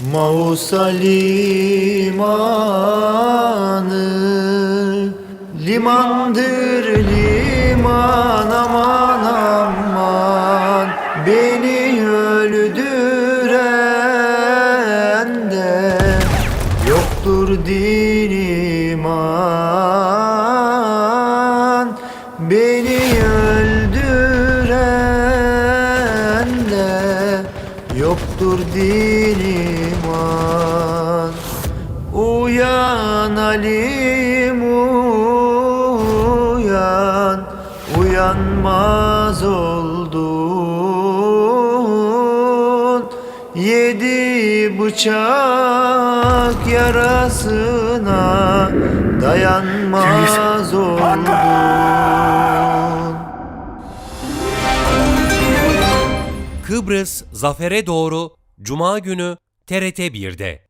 Mausa limanı Limandır liman aman aman. Beni öldüren de Yoktur din iman. Beni öldüren Yoktur din iman Uyan Alim uyan. Uyanmaz oldun. Yedi bıçak yarasına Dayanmaz Kıbrıs Zafer'e doğru Cuma günü TRT 1'de.